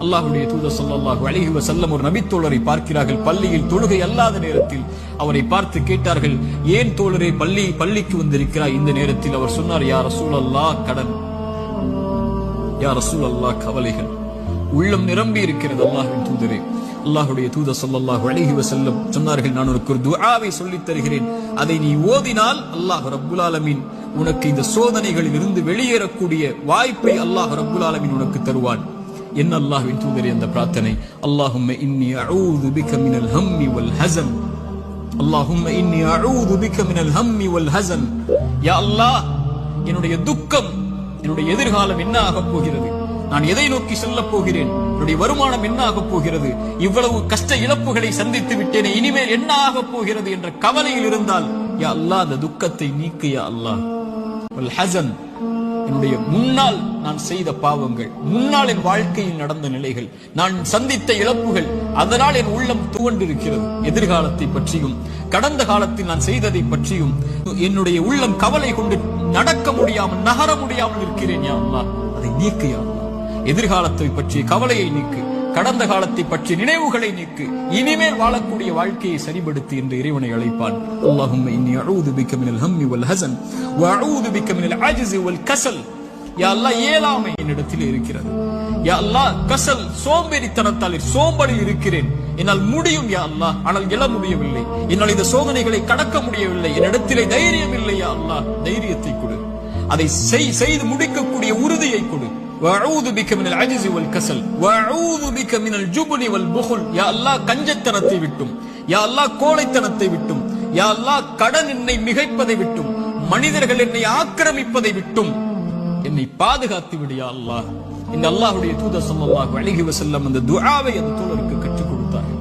அல்லாஹுடைய தூதர் சொல்லல்லாஹு அழகி வஸல்லம் ஒரு நபித்தோழரை பார்க்கிறார்கள். பள்ளியில் தொழுகை அல்லாத நேரத்தில் அவரை பார்த்து கேட்டார்கள் ஏன் தோழரே பள்ளி பள்ளிக்கு வந்திருக்கிறாய்? இந்த நேரத்தில் அவர் சொன்னார் யா ரசூலல்லாஹ் கடன். யா ரசூலல்லாஹ் கவலைகள். உள்ளம் நிரம்பி இருக்கிறது அல்லாஹின் தூதரே. அல்லாஹுடைய தூத சொல்லல்லாஹு அழகி வசல்லம் சொன்னார்கள் நான் உனக்கு ஒரு துஆவை சொல்லித் தருகிறேன். அதை நீ ஓதினால் அல்லாஹ் ரப்புல் ஆலமீன் உனக்கு இந்த சோதனைகளில் இருந்து வெளியேறக்கூடிய வாய்ப்பை அல்லாஹ் ரப்புல் ஆலமீன் உனக்கு தருவான். என்ன அல்லாஹ்வின் தூதரே அந்த பிரார்த்தனை? அல்லாஹும்ம இன்னி அஊது பிக மினல் ஹம்மி வல் ஹஸன் அல்லாஹும்ம இன்னி அஊது பிக மினல் ஹம்மி வல் ஹஸன் யா அல்லாஹ் என்னுடைய துக்கம் என்னுடைய எதிர்காலம் என்ன ஆகப் போகிறது? நான் எதை நோக்கி செல்லப் போகிறேன்? என்னுடைய வருமானம் என்ன ஆகப் போகிறது? இவ்வளவு கஷ்ட இழப்புகளை சந்தித்து விட்டேனே இனிமேல் என்ன ஆகப் போகிறது? என்ற கவலையில் இருந்தால் யா அல்லாஹ் அந்த துக்கத்தை நீக்கு யா அல்லாஹ். வல் ஹஸன். என்னுடைய முன்னால் நான் செய்த பாவங்கள் முன்னால் என் வாழ்க்கையில் நடந்த நிலைகள் நான் சந்தித்த இழப்புகள் அதனால் என் உள்ளம் துவண்டிருக்கிறது. எதிர்காலத்தை பற்றியும் கடந்த காலத்தில் நான் செய்ததை பற்றியும் என்னுடைய உள்ளம் கவலை கொண்டு நடக்க முடியாமல் நகர முடியாமல் இருக்கிறேன் யா அதை நீக்கு யா எதிர்காலத்தை பற்றிய கவலையை நீக்கு. கடந்த காலத்தை பற்றிய நினைவுகளை நீக்கு. இனிமேல் வாழக்கூடிய வாழ்க்கையை சரிபடுத்தி என்று இறைவனை அழைப்பான். அல்லாஹும்ம இன்னி அஊது பிக்க மினல் ஹம்மி வல் ஹஸன் வ பிக்க மினல் அஜ்ஸி வல் கஸல் யா அல்லாஹ் என்னிடத்தில் இருக்கிறது. யா அல்லாஹ் கசல் சோம்பேறித்தனத்தால் சோம்பலில் இருக்கிறேன். என்னால் முடியும் யா அல்லாஹ். ஆனால் எழ முடியவில்லை. என்னால் இந்த சோதனைகளை கடக்க முடியவில்லை. என்னிடத்திலே தைரியம் இல்லை யா அல்லாஹ். தைரியத்தை கொடு. அதை செய்- செய்து முடிக்கக்கூடிய உறுதியை கொடு. வஊது பிக மினல் அஜிஸி வல் கசல் வஊது பிக மினல் ஜுபுனி வல் புகுல் கஞ்சத்தனத்தை விட்டும். யா அல்லாஹ் கோழைத்தனத்தை விட்டும். யா அல்லாஹ் கடன் என்னை மிகைப்பதை விட்டும். மனிதர்கள் என்னை ஆக்கிரமிப்பதை விட்டும். என்னை பாதுகாத்து விடு யா அல்லாஹ். இந்த அல்லாஹ்வுடைய தூதர் ஸல்லல்லாஹு அலைஹி வஸல்லம் அந்த துஆவை அந்த தோழருக்கு கற்றுக் கொடுத்தார்கள்.